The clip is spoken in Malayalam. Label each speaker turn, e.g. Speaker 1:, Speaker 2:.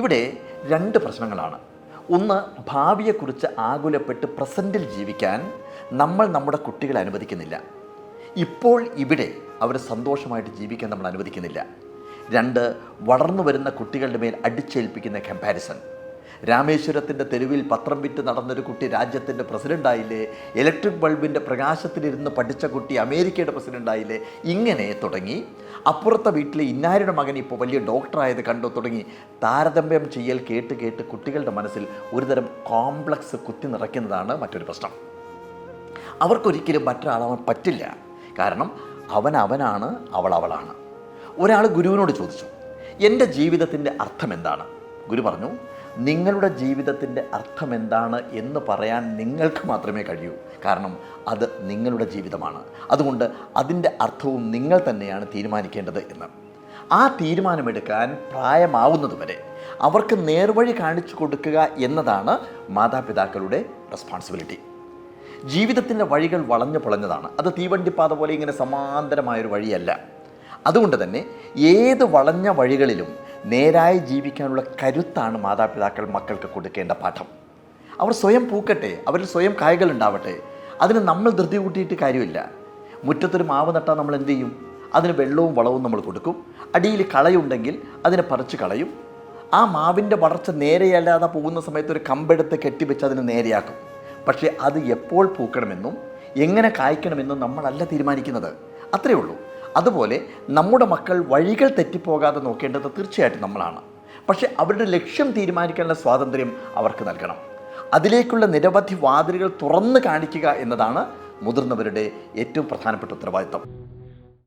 Speaker 1: ഇവിടെ രണ്ട് പ്രശ്നങ്ങളാണ്. ഒന്ന് ഭാവിയെക്കുറിച്ച് ആകുലപ്പെട്ട് പ്രസന്റിൽ ജീവിക്കാൻ നമ്മൾ നമ്മുടെ കുട്ടികളെ അനുവദിക്കുന്നില്ല. ഇപ്പോൾ ഇവിടെ അവർ സന്തോഷമായിട്ട് ജീവിക്കാൻ നമ്മൾ അനുവദിക്കുന്നില്ല. രണ്ട് വളർന്നു വരുന്ന കുട്ടികളുടെ മേൽ അടിച്ചേൽപ്പിക്കുന്ന കമ്പാരിസൺ രാമേശ്വരത്തിന്റെ തെരുവിൽ പത്രം വിറ്റ് നടന്നൊരു കുട്ടി രാജ്യത്തിന്റെ പ്രസിഡന്റായില്ലേ ഇലക്ട്രിക് ബൾബിന്റെ പ്രകാശത്തിലിരുന്ന് പഠിച്ച കുട്ടി അമേരിക്കയുടെ പ്രസിഡന്റായില്ലേ ഇങ്ങനെ തുടങ്ങി. അപ്പുറത്തെ വീട്ടിലെ ഇന്നാരുടെ മകൻ ഇപ്പോൾ വലിയ ഡോക്ടറായത് കണ്ടു തുടങ്ങി. താരതമ്യം ചെയ്യൽ കേട്ട് കേട്ട് കുട്ടികളുടെ മനസ്സിൽ ഒരുതരം കോംപ്ലക്സ് കുത്തി നിറയ്ക്കുന്നതാണ് മറ്റൊരു പ്രശ്നം. അവർക്കൊരിക്കലും മറ്റൊരാളാവാൻ പറ്റില്ല. കാരണം അവൻ അവനാണ് അവൾ അവളാണ്. ഒരാൾ ഗുരുവിനോട് ചോദിച്ചു എന്റെ ജീവിതത്തിന്റെ അർത്ഥം എന്താണ്? ഗുരു പറഞ്ഞു നിങ്ങളുടെ ജീവിതത്തിന്റെ അർത്ഥം എന്താണ് എന്ന് പറയാൻ നിങ്ങൾക്ക് മാത്രമേ കഴിയൂ. കാരണം അത് നിങ്ങളുടെ ജീവിതമാണ്. അതുകൊണ്ട് അതിന്റെ അർത്ഥവും നിങ്ങൾ തന്നെയാണ് തീരുമാനിക്കേണ്ടത് എന്ന്. ആ തീരുമാനമെടുക്കാൻ പ്രായമാവുന്നതുവരെ അവർക്ക് നേർവഴി കാണിച്ചു കൊടുക്കുക എന്നതാണ് മാതാപിതാക്കളുടെ റെസ്പോൺസിബിലിറ്റി ജീവിതത്തിന്റെ വഴികൾ വളഞ്ഞു പൊളഞ്ഞതാണ്. അത് തീവണ്ടിപ്പാത പോലെ ഇങ്ങനെ സമാന്തരമായൊരു വഴിയല്ല. അതുകൊണ്ട് തന്നെ ഏത് വളഞ്ഞ വഴികളിലും നേരായി ജീവിക്കാനുള്ള കരുത്താണ് മാതാപിതാക്കൾ മക്കൾക്ക് കൊടുക്കേണ്ട പാഠം. അവർ സ്വയം പൂക്കട്ടെ അവരിൽ സ്വയം കായകൾ ഉണ്ടാവട്ടെ. അതിന് നമ്മൾ ധൃതി കൂട്ടിയിട്ട് കാര്യമില്ല. മുറ്റത്തൊരു മാവ് നട്ടാൽ നമ്മൾ എന്ത് ചെയ്യും? അതിന് വെള്ളവും വളവും നമ്മൾ കൊടുക്കും. അടിയിൽ കളയുണ്ടെങ്കിൽ അതിനെ പറിച്ച് കളയും. ആ മാവിന്റെ വളർച്ച നേരെയല്ലാതെ പോകുന്ന സമയത്ത് ഒരു കമ്പെടുത്ത് കെട്ടിവെച്ച് അതിനെ നേരെയാക്കും. പക്ഷേ അത് എപ്പോൾ പൂക്കണമെന്നും എങ്ങനെ കായ്ക്കണമെന്നും നമ്മളല്ല തീരുമാനിക്കുന്നത്. അത്രയേ ഉള്ളൂ. അതുപോലെ നമ്മുടെ മക്കൾ വഴികൾ തെറ്റിപ്പോകാതെ നോക്കേണ്ടത് തീർച്ചയായിട്ടും നമ്മളാണ്. പക്ഷേ അവരുടെ ലക്ഷ്യം തീരുമാനിക്കാനുള്ള സ്വാതന്ത്ര്യം അവർക്ക് നൽകണം. അതിലേക്കുള്ള നിരവധി വാതിലുകൾ തുറന്നു കാണിക്കുക എന്നതാണ് മുതിർന്നവരുടെ ഏറ്റവും പ്രധാനപ്പെട്ട ഉത്തരവാദിത്തം.